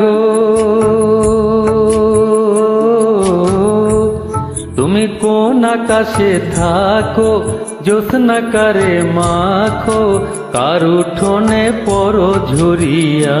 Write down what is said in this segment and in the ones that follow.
গো। তুমি কোন আকাশে থাকো জ্যোৎস্না কারে মাখো কারু ঠোনে পর ঝরিয়া।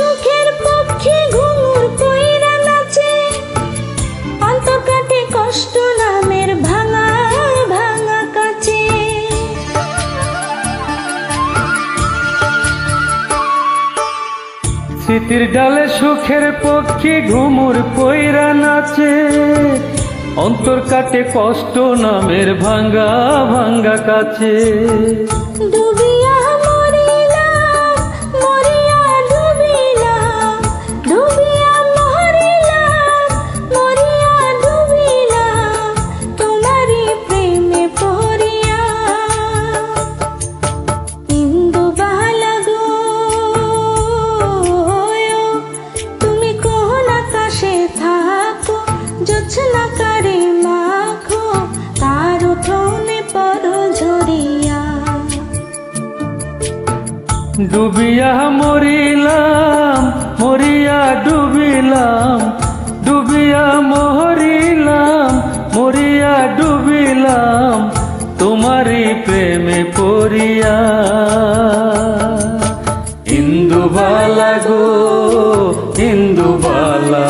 সুখের পক্ষে ঘুমুর কইরা নাচে। অন্তর কাটে কষ্ট নামের ভাঙা ভাঙা কাছে স্মৃতির ডালে সুখের পক্ষে ঘুমুর পইরা নাচে। অন্তর কাটে কষ্ট নামের ভাঙ্গা ভাঙ্গা কাছে ডুবিয়া ডুবিয়া মরিলাম মরিয়া ডুবিলাম ডুবিয়া মরিলাম মরিয়া ডুবিলাম তোমারই প্রেমে পড়িয়া। ইন্দুবালা গো ইন্দুবালা